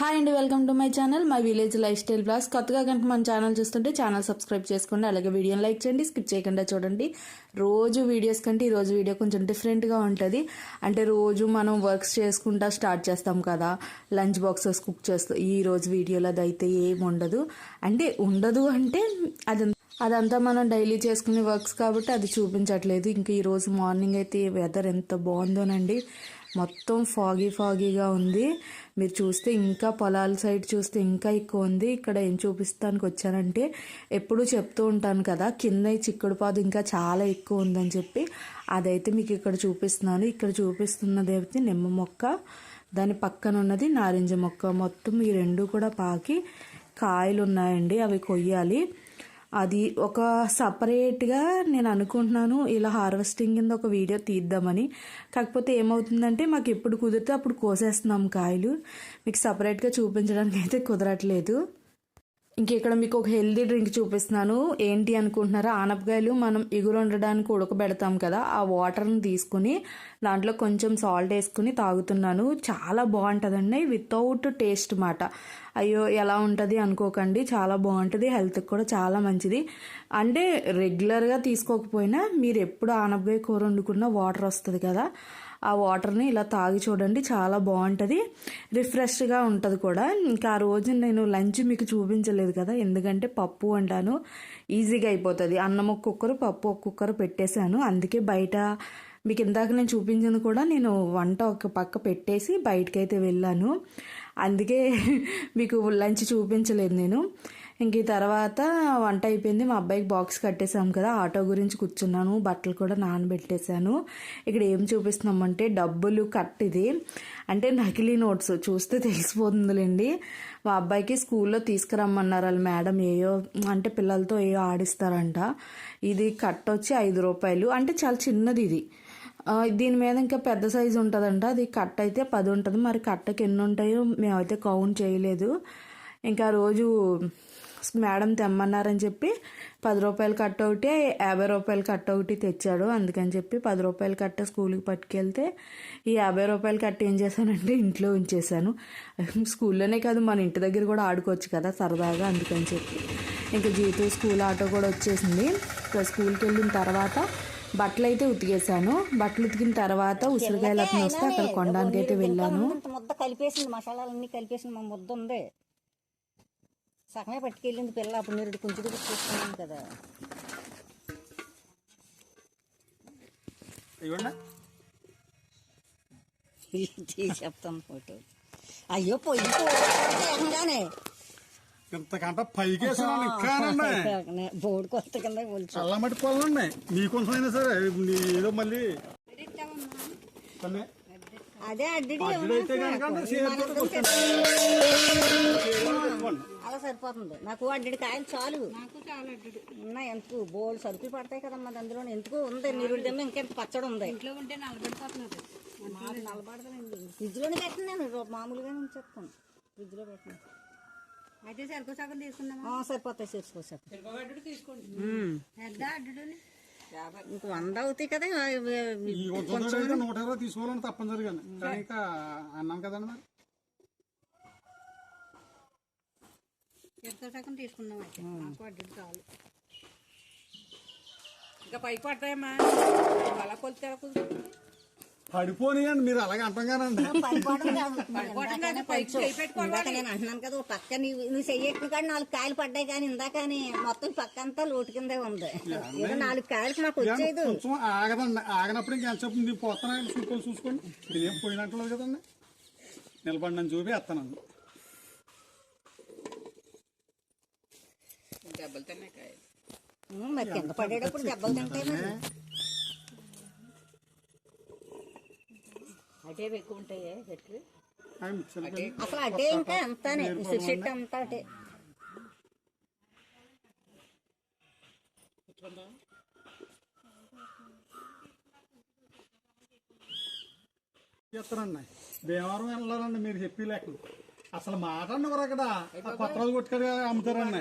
Hi అండి welcome to my channel. My village lifestyle blogs. కొత్తగా కనుక మన ఛానల్ చూస్తుంటే ఛానల్ సబ్స్క్రైబ్ చేసుకోండి అలాగే వీడియోని లైక్ చేయండి స్కిప్ చేయకుండా చూడండి. రోజు వీడియోస్ కంటే ఈరోజు వీడియో కొంచెం డిఫరెంట్గా ఉంటుంది. అంటే రోజు మనం వర్క్స్ చేసుకుంటా స్టార్ట్ చేస్తాం కదా. లంచ్ బాక్సెస్ కుక్ చేస్తాం ఈ రోజు వీడియోలో అది అయితే ఏం ఉండదు. అంటే ఉండదు అంటే అది అదంతా మనం డైలీ చేసుకునే వర్క్స్ కాబట్టి అది చూపించట్లేదు. ఇంకా ఈరోజు మార్నింగ్ అయితే వెదర్ ఎంత బాగుందోనండి. మొత్తం ఫాగీ ఫాగీగా ఉంది. మీరు చూస్తే ఇంకా పొలాల సైడ్ చూస్తే ఇంకా ఎక్కువ ఉంది. ఇక్కడ ఏం చూపిస్తానికి వచ్చానంటే ఎప్పుడూ చెప్తూ ఉంటాను కదా కింద చిక్కుడుపాదు చిక్కుడు పాదు ఇంకా చాలా ఎక్కువ ఉందని చెప్పి. అదైతే మీకు ఇక్కడ చూపిస్తున్నాను. ఇక్కడ చూపిస్తున్నది అయితే నిమ్మ మొక్క దాని పక్కన ఉన్నది నారింజ మొక్క. మొత్తం ఈ రెండు కూడా పాకి కాయలు ఉన్నాయండి అవి కొయ్యాలి. అది ఒక సపరేట్గా నేను అనుకుంటున్నాను ఇలా హార్వెస్టింగ్ కింద ఒక వీడియో తీద్దామని. కాకపోతే ఏమవుతుందంటే మాకు ఎప్పుడు కుదిరితే అప్పుడు కోసేస్తున్నాం కాయలు. మీకు సపరేట్గా చూపించడానికి అయితే కుదరట్లేదు. ఇక్కడ మీకు ఒక హెల్దీ డ్రింక్ చూపిస్తున్నాను. ఏంటి అనుకుంటున్నారా? ఆనపకాయలు మనం ఇగురు ఉండడానికి ఉడకబెడతాం కదా ఆ వాటర్ని తీసుకుని దాంట్లో కొంచెం సాల్ట్ వేసుకుని తాగుతున్నాను. చాలా బాగుంటుందండి. వితౌట్ టేస్ట్ మాట. అయ్యో ఎలా ఉంటుంది అనుకోకండి. చాలా బాగుంటుంది. హెల్త్కి కూడా చాలా మంచిది. అంటే రెగ్యులర్గా తీసుకోకపోయినా మీరు ఎప్పుడు ఆనపకాయ కూర వండుకున్న వాటర్ వస్తుంది కదా ఆ వాటర్ని ఇలా తాగి చూడండి చాలా బాగుంటుంది. రిఫ్రెష్గా ఉంటుంది కూడా. ఇంకా ఆ రోజు నేను లంచ్ మీకు చూపించలేదు కదా ఎందుకంటే పప్పు వండాను. ఈజీగా అయిపోతుంది. అన్నం ఒక కుక్కరు పప్పు ఒక కుక్కరు పెట్టేశాను. అందుకే బయట మీకు ఇందాక నేను చూపించింది కూడా నేను వంట ఒక పక్క పెట్టేసి బయటకైతే వెళ్ళాను. అందుకే మీకు లంచ్ చూపించలేదు నేను. ఇంక ఈ తర్వాత వంట అయిపోయింది. మా అబ్బాయికి బాక్స్ కట్టేసాం కదా ఆటో గురించి కూర్చున్నాను బట్టలు కూడా నానబెట్టేశాను. ఇక్కడ ఏం చూపిస్తున్నామంటే డబ్బులు కట్ ఇది. అంటే నకిలీ నోట్స్ చూస్తే తెలిసిపోతుందిలేండి. మా అబ్బాయికి స్కూల్లో తీసుకురమ్మన్నారు వాళ్ళ మేడం ఏయో అంటే పిల్లలతో ఏయో ఆడిస్తారంట. ఇది కట్ వచ్చి ఐదు రూపాయలు. అంటే చాలా చిన్నది ఇది. దీని మీద ఇంకా పెద్ద సైజు ఉంటుందంట. అది కట్ అయితే పది ఉంటుంది. మరి కట్టకి ఎన్ని ఉంటాయో మేమైతే కౌంట్ చేయలేదు. ఇంకా రోజు మేడం తెమ్మన్నారని చెప్పి పది రూపాయలు కట్ ఒకటి యాభై రూపాయలు కట్ ఒకటి తెచ్చాడు. అందుకని చెప్పి పది రూపాయలు కట్ట స్కూల్కి పట్టుకెళ్తే ఈ యాభై రూపాయలు కట్ట ఏం చేశానంటే ఇంట్లో ఉంచేసాను స్కూల్లోనే కాదు మన ఇంటి దగ్గర కూడా ఆడుకోవచ్చు కదా సరదాగా అందుకని చెప్పి. ఇంకా జీతు స్కూల్ ఆటో కూడా వచ్చేసింది. ఇంకా స్కూల్కి వెళ్ళిన తర్వాత బట్టలు అయితే ఉతికేసాను బట్టలు ఉతికిన తర్వాత ఉసిరికాయలు అతను వస్తే అక్కడ కొనడానికి అయితే వెళ్ళాను. ముద్ద కలిపేసింది. మసాలాలన్నీ కలిపేసింది. మా ముద్ద ఉంది. సగమే పట్టుకెళ్ళింది పిల్ల. అప్పుడు మీరు కొంచెం తీసుకున్నాను కదా. ఇవ్వండి. తీసి చెప్తాను ఫోటో. అయ్యో పొయ్యి పోగానే ఇంతకంట పైకి బోర్డు కొత్త కింద చల్లమట్టి పొలండి మీకోసం అయినా సరే నీ- ఏదో మళ్ళీ. అదే అడ్డడి. అలా సరిపోతుంది. నాకు అడ్డడి కాయలు చాలు. ఉన్నాయి ఎందుకు? బోల్ సరుకులు పడతాయి కదమ్మా అందులో ఎందుకు? ఉంది. మీరు ఇంకెంత పచ్చడి ఉంది. ఇంట్లో ఉంటే నలబడతానండి ఫ్రిడ్జ్లోనే పెట్టిన నేను. రో- మామూలుగా నేను చెప్తాను ఫ్రిడ్జ్లో పెట్టిన. అయితే సరుకు సగం తీసుకుందామా? ఆ, సరిపోతాయి. చేసుకో సార్ పెద్ద అడ్డుని ఇంక వంద అవుతాయి కదా నూట ఇరవై తీసుకోవాలని తప్పనిసరిగా కానీ ఇంకా అన్నాను కదండి మరి. సగం తీసుకుందాం అయితే. అడ్డు కావాలి. ఇంకా పైకి పడతాయమ్మా. అలా కొలితే పడిపోనియండి మీరు అలాగే అంటాం కానండి పడిపోవడం కాదు. పడిపోవడం కాదు, ఇందాకనే పైకి కొంచెం. చేయి పెట్టుకోవాలి. ఇందాక నేను అంటున్నాను కదా ఓ పక్క నీవు నువ్వు చెయ్యట్టు కానీ నాలుగు కాయలు పడ్డాయి కానీ ఇందాకని మొత్తం పక్క అంతా లోటు కిందే ఉంది. ఏదో నాలుగు కాయలకి మాకు వచ్చేది కొంచెం ఆగదండి ఆగనప్పుడు ఇంకా ఎంత చెప్పు పోతాను చూసుకోవాలి చూసుకోండి ఇదేం పోయినట్లేదు కదండి. నిలబడి నన్ను చూపి వేస్తాను దెబ్బలు తిన్నాయి కాయలు. ఉమ్, మరి కింద పడేటప్పుడు దెబ్బలు తింటాయి మరి. అటే ఎక్కువ ఉంటాయి చెట్లు అసలు అటే ఇంకా అంతానే. చెట్టు అంతా అటే. చెప్తారండి భీమవరం వెళ్ళాలండి మీరు చెప్పి లేక అసలు మాట అన్నవారు అక్కడ ఆ పత్రాలు కొట్టుకొని అమ్ముతారండి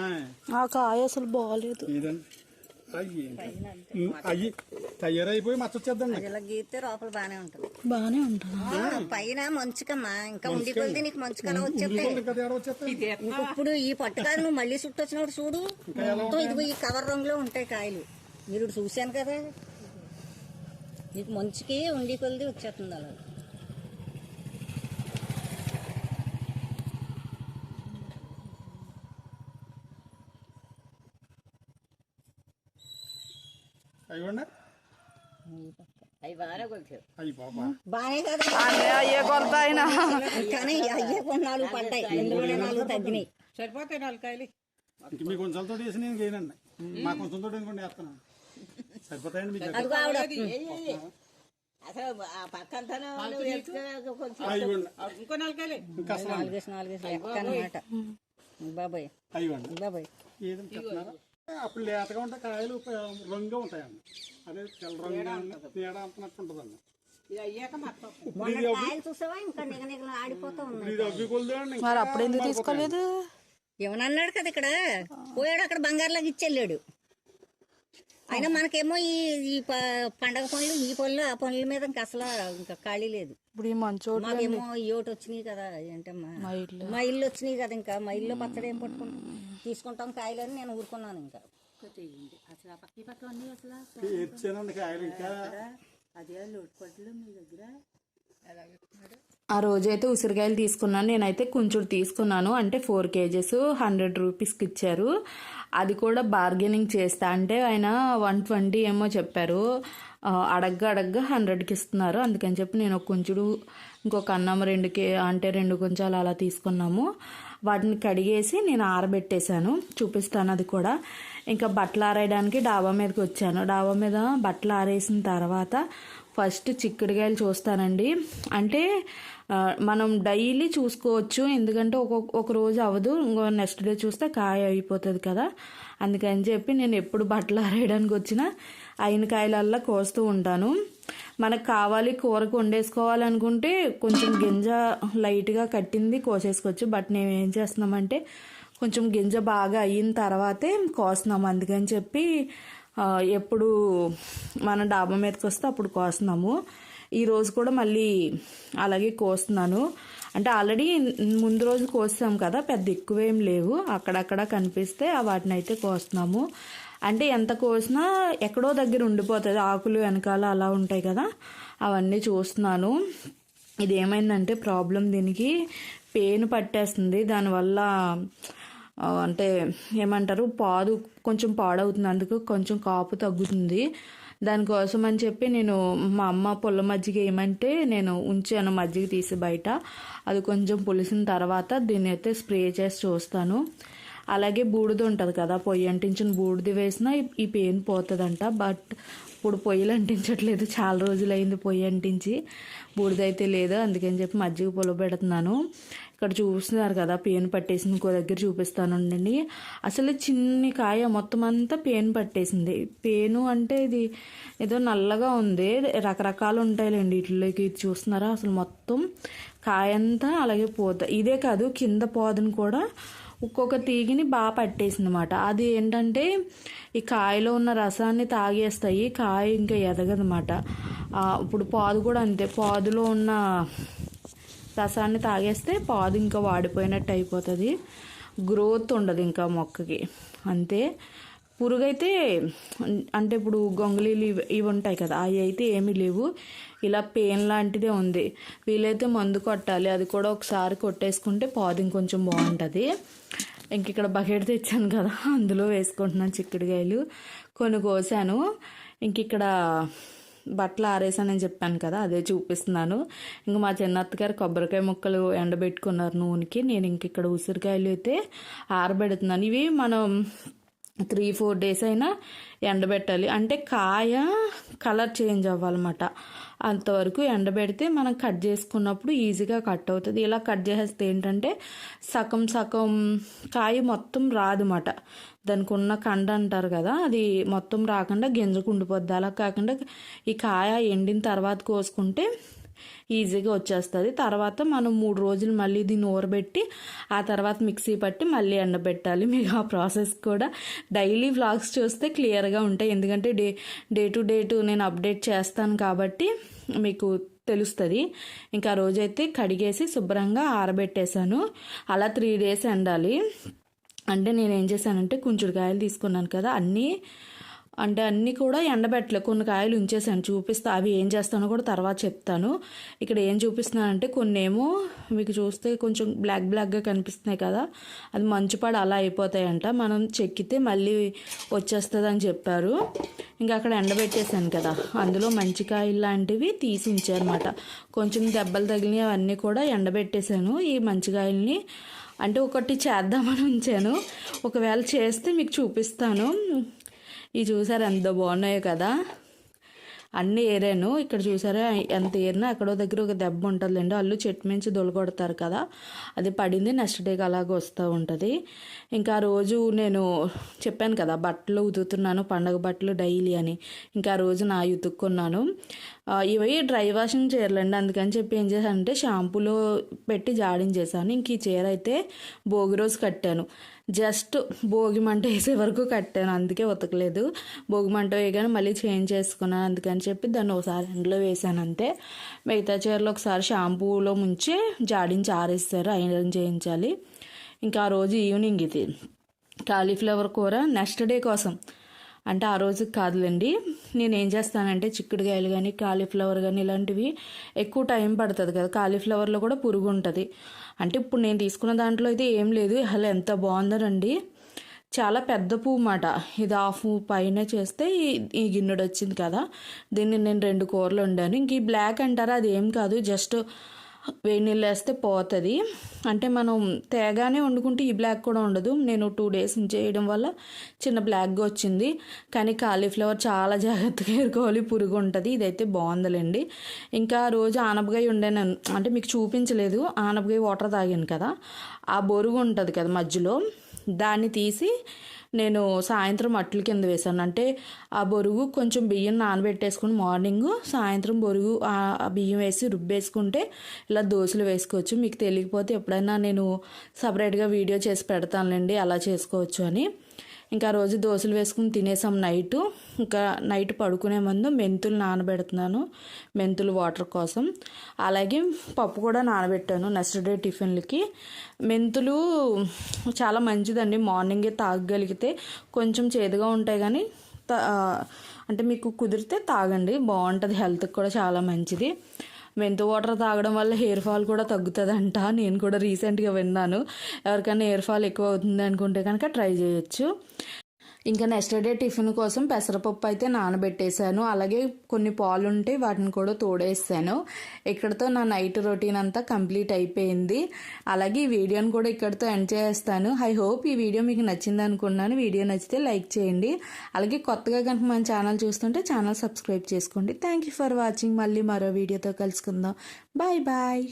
ఆయ్. ఆ. కాయ అసలు బాగాలేదు ఇదండి అయ్యి అయ్యి తయారైపోయి మచ్చ వచ్చేద్దండి ఇలా గీస్తే లోపల బాగానే ఉంటుంది. బాగానే ఉంటుంది. పైన మంచుకమ్మా. ఇంకా ఉండి కొలిది నీకు మంచుకలా వచ్చేస్తాయి. ఇప్పుడు ఈ పట్టు కాదు నువ్వు మళ్ళీ చుట్టూ వచ్చినప్పుడు చూడు. మొత్తం ఇదిగో ఈ కవర్ రంగులో ఉంటాయి కాయలు. మీరు ఇప్పుడు చూశాను కదా. నీకు మంచుకి ఉండి కొలిది వచ్చేస్తుంది అలా. అయ్యండి అయ్యి కొలత కానీ కొన్ని నాలుగు పడ్డాయి నాలుగు తగ్గినాయి సరిపోతాయి నాలుగు కాయలు మీ కొంచెంతో వేసి నేను చేయనండి మా కొంచెంతో వేస్తున్నాను సరిపోతాయండి మీకు బాబాయ్ బాబాయ్ అప్పుడు లేతగా ఉంటే కాయలు రంగుగా ఉంటాయండి. అదే తెల్ల రంగుగా తేడా అంతనట్టు ఉంటుందండి. మరి అప్పుడు ఎందుకు తీసుకోలేదు ఏమన్నాడు కదా ఇక్కడ? పోయాడు అక్కడ బంగారులాగా ఇచ్చెళ్ళాడు. అయినా మనకేమో ఈ ఈ ప- పండగ పనులు ఈ పనులు ఆ పనుల మీద ఇంకా అసలు ఇంకా ఖాళీ లేదు. ఇప్పుడు ఈ మంచోడు మాకేమో ఈ ఒకటి వచ్చినాయి కదా ఏంటమ్మా? మా ఇల్లు. మా ఇల్లు వచ్చినాయి కదా ఇంకా మా ఇల్లు పచ్చడి ఏం పట్టుకుంటాం తీసుకుంటాం కాయలని నేను ఊరుకున్నాను ఇంకా. అసలు ఆ పక్క ఈ పక్క అన్నీ అసలు ఇచ్చానండి కాయలు ఇంకా. అదే లోటు మీ దగ్గర. ఆ రోజైతే ఉసిరికాయలు తీసుకున్నాను. నేనైతే కొంచెం తీసుకున్నాను. అంటే ఫోర్ కేజెస్ హండ్రెడ్ రూపీస్కి ఇచ్చారు. అది కూడా బార్గెనింగ్ చేస్తా అంటే ఆయన వన్ ట్వంటీ ఏమో చెప్పారు. అడగ్గా అడగ్గా హండ్రెడ్కి ఇస్తున్నారు. అందుకని చెప్పి నేను ఒక కొంచెడు ఇంకొక అన్నం రెండు కే అంటే రెండు కొంచాలు అలా తీసుకున్నాము. వాటిని కడిగేసి నేను ఆరబెట్టేశాను. చూపిస్తాను అది కూడా. ఇంకా బట్టలు ఆరేయడానికి డాబా మీదకి వచ్చాను. డాబా మీద బట్టలు ఆరేసిన తర్వాత ఫస్ట్ చిక్కుడుకాయలు చూస్తానండి. అంటే మనం డైలీ చూసుకోవచ్చు. ఎందుకంటే ఒక్కొక్క ఒక రోజు అవ్వదు. ఇంకో నెక్స్ట్ డే చూస్తే కాయ అయిపోతుంది కదా. అందుకని చెప్పి నేను ఎప్పుడు బట్టలు ఆరేయడానికి వచ్చినా అయిన కాయలల్లా కోస్తూ ఉంటాను. మనకు కావాలి కూరకు వండేసుకోవాలనుకుంటే కొంచెం గింజ లైట్గా కట్టింది కోసేసుకోవచ్చు. బట్ మేము ఏం చేస్తున్నామంటే కొంచెం గింజ బాగా అయిన తర్వాతే కోస్తున్నాం. అందుకని చెప్పి ఎప్పుడు మన డాబా మీదకి వస్తే అప్పుడు కోస్తున్నాము. ఈరోజు కూడా మళ్ళీ అలాగే కోస్తున్నాను. అంటే ఆల్రెడీ ముందు రోజు కోస్తాం కదా పెద్ద ఎక్కువేం లేవు. అక్కడక్కడ కనిపిస్తే ఆ వాటిని అయితే కోస్తున్నాము. అంటే ఎంత కోసినా ఎక్కడో దగ్గర ఉండిపోతుంది ఆకులు వెనకాల అలా ఉంటాయి కదా అవన్నీ చూస్తున్నాను. ఇది ఏమైందంటే ప్రాబ్లం దీనికి. పెయిన్ పట్టేస్తుంది. దానివల్ల అంటే ఏమంటారు పాదు కొంచెం పాడవుతుంది. అందుకు కొంచెం కాపు తగ్గుతుంది. దానికోసం అని చెప్పి నేను మా అమ్మ పుల్ల మజ్జిగ ఏమంటే నేను ఉంచాను మజ్జిగ తీసి బయట. అది కొంచెం పులిసిన తర్వాత దీన్ని అయితే స్ప్రే చేసి చూస్తాను. అలాగే బూడిద ఉంటుంది కదా పొయ్యి అంటించిన బూడిద వేసినా ఈ- పెయిన్ పోతుందంట. బట్ ఇప్పుడు పొయ్యిలు అంటించట్లేదు. చాలా రోజులైంది పొయ్యి అంటించి. బూడిద అయితే లేదు. అందుకని చెప్పి మజ్జిగ పొల పెడుతున్నాను. ఇక్కడ చూస్తున్నారు కదా పేను పట్టేసింది ఇంకో దగ్గర చూపిస్తాను ఉండండి అసలు చిన్ని కాయ మొత్తం అంతా పేను పట్టేసింది. పేను అంటే ఇది ఏదో నల్లగా ఉంది. రకరకాలు ఉంటాయిలేండి వీటిలోకి. ఇది చూస్తున్నారా? అసలు మొత్తం కాయ అంతా అలాగే పోత ఇదే కాదు కింద పోదని కూడా ఒక్కొక్క తీగిని బాగా పట్టేసింది అనమాట అది ఏంటంటే ఈ కాయలో ఉన్న రసాన్ని తాగేస్తాయి. కాయ ఇంకా ఎదగదన్నమాట ఇప్పుడు పాదు కూడా అంతే. పాదులో ఉన్న రసాన్ని తాగేస్తే పాదు ఇంకా వాడిపోయినట్టు అయిపోతుంది. గ్రోత్ ఉండదు ఇంకా మొక్కకి. అంతే. పురుగైతే అంటే ఇప్పుడు గొంగళీలు ఇవి ఇవి ఉంటాయి కదా అవి అయితే ఏమీ లేవు. ఇలా పెయిన్ లాంటిదే ఉంది. వీలైతే మందు కొట్టాలి. అది కూడా ఒకసారి కొట్టేసుకుంటే పాదు ఇంకొంచెం బాగుంటుంది. ఇంక ఇక్కడ బకెట్ తెచ్చాను కదా అందులో వేసుకుంటున్నాను చిక్కుడుకాయలు. కొన్ని కోసాను ఇంక ఇక్కడ బట్టలు ఆరేసానని చెప్పాను కదా అదే చూపిస్తున్నాను. ఇంక మా చిన్నత్తగారు కొబ్బరికాయ ముక్కలు ఎండబెట్టుకున్నారు నూనెకి. నేను ఇంక ఇక్కడ ఉసిరికాయలు అయితే ఆరబెడుతున్నాను. ఇవి మనం త్రీ ఫోర్ డేస్ అయినా ఎండబెట్టాలి. అంటే కాయ కలర్ చేంజ్ అవ్వాలన్నమాట. అంతవరకు ఎండబెడితే మనం కట్ చేసుకున్నప్పుడు ఈజీగా కట్ అవుతుంది. ఇలా కట్ చేసేస్తే ఏంటంటే సగం సగం కాయ మొత్తం రాదన్నమాట దానికి ఉన్న కండ అంటారు కదా అది మొత్తం రాకుండా గింజకు ఉండిపోద్ది అలా కాకుండా ఈ కాయ ఎండిన తర్వాత కోసుకుంటే ఈజీగా వచ్చేస్తుంది. తర్వాత మనం మూడు రోజులు మళ్ళీ దీన్ని ఊరబెట్టి ఆ తర్వాత మిక్సీ పట్టి మళ్ళీ ఎండబెట్టాలి. మీకు ఆ ప్రాసెస్ కూడా డైలీ వ్లాగ్స్ చూస్తే క్లియర్గా ఉంటాయి. ఎందుకంటే day day to day to నేను అప్డేట్ చేస్తాను కాబట్టి మీకు తెలుస్తుంది. ఇంకా ఆ రోజైతే కడిగేసి శుభ్రంగా ఆరబెట్టేశాను. అలా త్రీ డేస్ ఎండాలి. అంటే నేను ఏం చేశానంటే కుంచుడుకాయలు తీసుకున్నాను కదా అన్నీ అంటే అన్నీ కూడా ఎండబెట్టలే. కొన్ని కాయలు ఉంచేసాను చూపిస్తా. అవి ఏం చేస్తానో కూడా తర్వాత చెప్తాను. ఇక్కడ ఏం చూపిస్తున్నానంటే కొన్ని ఏమో మీకు చూస్తే కొంచెం బ్లాక్ బ్లాక్గా కనిపిస్తున్నాయి కదా అది మంచుపడి అలా అయిపోతాయంట. మనం చెక్కితే మళ్ళీ వచ్చేస్తుంది అని చెప్పారు. ఇంకా అక్కడ ఎండబెట్టేశాను కదా అందులో మంచి కాయలు లాంటివి తీసి ఉంచారన్నమాట. కొంచెం దెబ్బలు తగిలినవి అవన్నీ కూడా ఎండబెట్టేశాను ఈ మంచి కాయల్ని అంటే ఒకటి చేద్దామని ఉంచాను. ఒకవేళ చేస్తే మీకు చూపిస్తాను. ఇవి చూసారు ఎంత బాగున్నాయో కదా. అన్నీ ఏరాను. ఇక్కడ చూసారా ఎంత ఏరినా ఎక్కడో దగ్గర ఒక దెబ్బ ఉంటుందండి వాళ్ళు చెట్టు మించి దొలగొడతారు కదా. అది పడింది నెక్స్ట్ డేకి అలాగ వస్తూ ఉంటుంది. ఇంకా రోజు నేను చెప్పాను కదా బట్టలు ఉతుకుతున్నాను పండగ బట్టలు డైలీ అని. ఇంకా ఆ రోజు నా ఉతుక్కున్నాను ఇవి డ్రై వాషింగ్ చీరలండి. అందుకని చెప్పి ఏం చేశానంటే షాంపూలో పెట్టి జాడించేసాను ఇంక ఈ చీర అయితే భోగి రోజు కట్టాను. జస్ట్ భోగి మంట వేసే వరకు కట్టాను. అందుకే ఉతకలేదు. భోగి మంట వేయగానే మళ్ళీ చేంజ్ చేసుకున్నాను. అందుకని చెప్పి దాన్ని ఒకసారి ఎండలో వేసాను అంతే మిగతా చీరలు ఒకసారి షాంపూలో ముంచి జాడించి ఆరేస్తారు. ఐరన్ చేయించాలి. ఇంకా ఆ రోజు ఈవినింగ్ ఇది. కాలీఫ్లవర్ కూర నెక్స్ట్ డే కోసం. అంటే ఆ రోజుకి కాదులేండి. నేను ఏం చేస్తానంటే చిక్కుడుకాయలు కానీ కాలీఫ్లవర్ కానీ ఇలాంటివి ఎక్కువ టైం పడుతుంది కదా. కాలీఫ్లవర్లో కూడా పురుగు ఉంటుంది. అంటే ఇప్పుడు నేను తీసుకున్న దాంట్లో అయితే ఏం లేదు. అసలు ఎంత బాగుందనండి. చాలా పెద్ద పువ్వు మాట ఇది హాఫ్ పైన చేస్తే ఈ గిన్నెడు వచ్చింది కదా. దీన్ని నేను రెండు కూరలు వండాను. ఇంక ఈ బ్లాక్ అంటారా అది ఏం కాదు. జస్ట్ వేడి నీళ్ళు వేస్తే పోతుంది. అంటే మనం తేగానే వండుకుంటే ఈ బ్లాక్ కూడా ఉండదు. నేను టూ డేస్ చేయడం వల్ల చిన్న బ్లాక్గా వచ్చింది. కానీ కాలీఫ్లవర్ చాలా జాగ్రత్తగా ఎరుకోవాలి పురుగు ఉంటుంది. ఇదైతే బాగుందిలేండి. ఇంకా రోజు ఆనపకాయ ఉండాను అంటే మీకు చూపించలేదు. ఆనపకాయ వాటర్ తాగాను కదా. ఆ బొరుగు ఉంటుంది కదా మధ్యలో. దాన్ని తీసి నేను సాయంత్రం అట్ల కింద వేసాను అంటే ఆ బొరుగు కొంచెం బియ్యం నానబెట్టేసుకుని మార్నింగ్ సాయంత్రం బొరుగు ఆ ఆ బియ్యం వేసి రుబ్బేసుకుంటే ఇలా దోశలు వేసుకోవచ్చు. మీకు తెలియకపోతే ఎప్పుడైనా నేను సపరేట్గా వీడియో చేసి పెడతానులేండి అలా చేసుకోవచ్చు అని. ఇంకా రోజు దోశలు వేసుకుని తినేసాం నైట్. ఇంకా నైట్ పడుకునే ముందు మెంతులు నానబెడుతున్నాను మెంతులు వాటర్ కోసం. అలాగే పప్పు కూడా నానబెట్టాను నెక్స్ట్ డే టిఫిన్లకి. మెంతులు చాలా మంచిదండి మార్నింగే తాగగలిగితే కొంచెం చేదుగా ఉంటాయి కానీ తా- అంటే మీకు కుదిరితే తాగండి బాగుంటుంది హెల్త్కి కూడా చాలా మంచిది. మెంతు వాటర్ తాగడం వల్ల హెయిర్ ఫాల్ కూడా తగ్గుతుందంట. నేను కూడా రీసెంట్గా విన్నాను. ఎవరికైనా హెయిర్ ఫాల్ ఎక్కువ అవుతుంది అనుకుంటే కనుక ట్రై చేయొచ్చు. ఇంకా నెక్స్ట్ డే టిఫిన్ కోసం పెసరపప్పు అయితే నానబెట్టేశాను. అలాగే కొన్ని పాలు ఉంటే వాటిని కూడా తోడేసాను. ఇక్కడతో నా నైట్ రొటీన్ అంతా కంప్లీట్ అయిపోయింది. అలాగే ఈ వీడియోని కూడా ఇక్కడతో ఎండ్ చేస్తాను. ఐ హోప్ ఈ వీడియో మీకు నచ్చింది అనుకున్నాను. వీడియో నచ్చితే లైక్ చేయండి. అలాగే కొత్తగా కనుక మన ఛానల్ చూస్తుంటే ఛానల్ సబ్స్క్రైబ్ చేసుకోండి. థ్యాంక్ యూ ఫర్ వాచింగ్ మళ్ళీ మరో వీడియోతో కలుసుకుందాం. Bye bye